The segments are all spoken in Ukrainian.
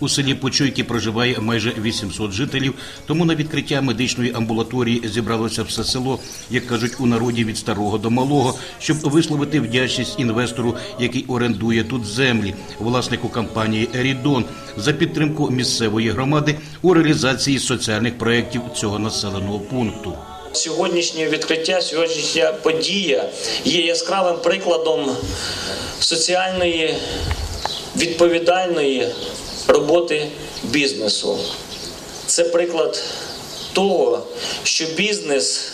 У селі Почуйки проживає майже 800 жителів, тому на відкриття медичної амбулаторії зібралося все село, як кажуть у народі від старого до малого, щоб висловити вдячність інвестору, який орендує тут землі, власнику компанії Ерідон за підтримку місцевої громади у реалізації соціальних проєктів цього населеного пункту. Сьогоднішнє відкриття, сьогоднішня подія є яскравим прикладом соціальної відповідальної роботи бізнесу. Це приклад того, що бізнес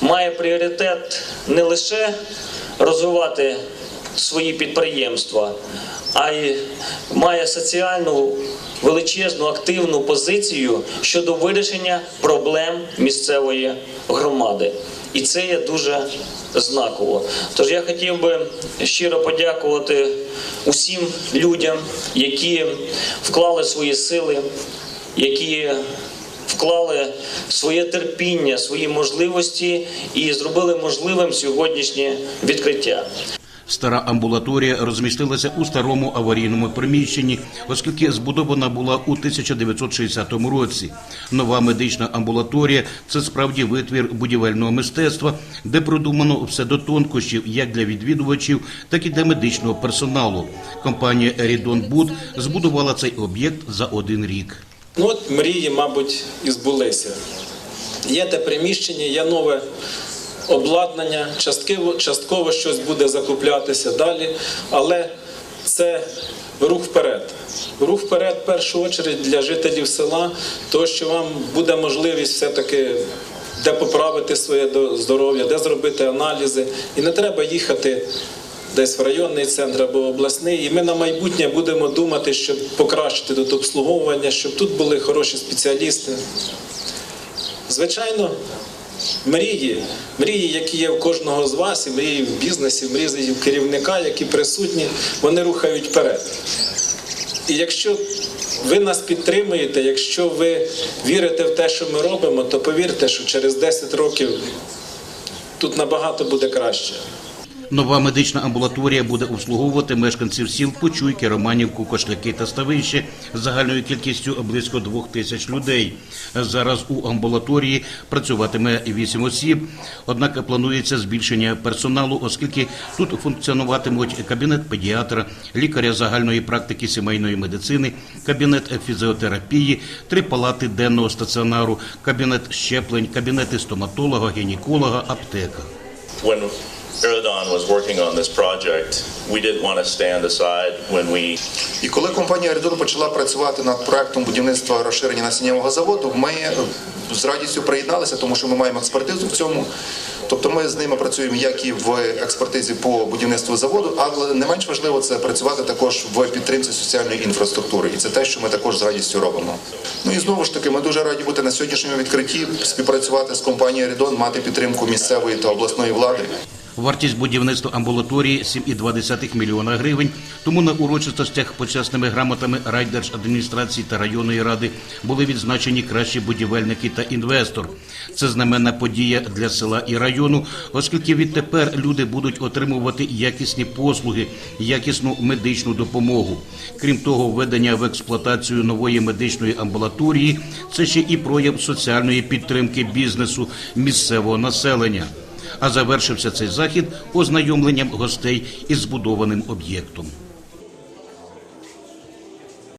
має пріоритет не лише розвивати свої підприємства, а й має соціальну величезну активну позицію щодо вирішення проблем місцевої громади. І це є дуже знаково. Тож я хотів би щиро подякувати усім людям, які вклали свої сили, які вклали своє терпіння, свої можливості і зробили можливим сьогоднішнє відкриття. Стара амбулаторія розмістилася у старому аварійному приміщенні, оскільки збудована була у 1960 році. Нова медична амбулаторія це справді витвір будівельного мистецтва, де продумано все до тонкощів як для відвідувачів, так і для медичного персоналу. Компанія Ерідон Буд збудувала цей об'єкт за один рік. Ну от мрії, мабуть, і збулися. Є те приміщення, є нове обладнання, частково, частково щось буде закуплятися далі, але це рух вперед. Рух вперед, в першу чергу, для жителів села, то що вам буде можливість все-таки де поправити своє здоров'я, де зробити аналізи. І не треба їхати десь в районний центр або обласний. І ми на майбутнє будемо думати, щоб покращити тут обслуговування, щоб тут були хороші спеціалісти. Звичайно, мрії, мрії, які є в кожного з вас, і мрії в бізнесі, мрії в керівника, які присутні, вони рухають вперед. І якщо ви нас підтримуєте, якщо ви вірите в те, що ми робимо, то повірте, що через 10 років тут набагато буде краще. Нова медична амбулаторія буде обслуговувати мешканців сіл Почуйки, Романівку, Кошляки та Ставище з загальною кількістю близько двох тисяч людей. Зараз у амбулаторії працюватиме вісім осіб. Однак планується збільшення персоналу, оскільки тут функціонуватимуть кабінет педіатра, лікаря загальної практики сімейної медицини, кабінет фізіотерапії, три палати денного стаціонару, кабінет щеплень, кабінети стоматолога, гінеколога, аптека. Eridon was working on this project, we didn't want to stand aside when we І коли компанія Еридон почала працювати над проектом будівництва розширення насіннєвого заводу, ми е, з радістю приєдналися, тому що ми маємо експертизу в цьому. Тобто ми з ними працюємо як і в експертизі по будівництву заводу, але не менш важливо це працювати також в підтримці соціальної інфраструктури. І це те, що ми також з радістю робимо. Ну і знову ж таки, ми дуже раді бути на сьогоднішньому відкритті, співпрацювати з компанією Еридон, мати підтримку місцевої та обласної влади. Вартість будівництва амбулаторії 7,2 мільйона гривень. Тому на урочистостях почесними грамотами райдержадміністрації та районної ради були відзначені кращі будівельники та інвестор. Це знаменна подія для села і району, оскільки відтепер люди будуть отримувати якісні послуги, якісну медичну допомогу. Крім того, введення в експлуатацію нової медичної амбулаторії це ще і прояв соціальної підтримки бізнесу місцевого населення. А завершився цей захід ознайомленням гостей із збудованим об'єктом.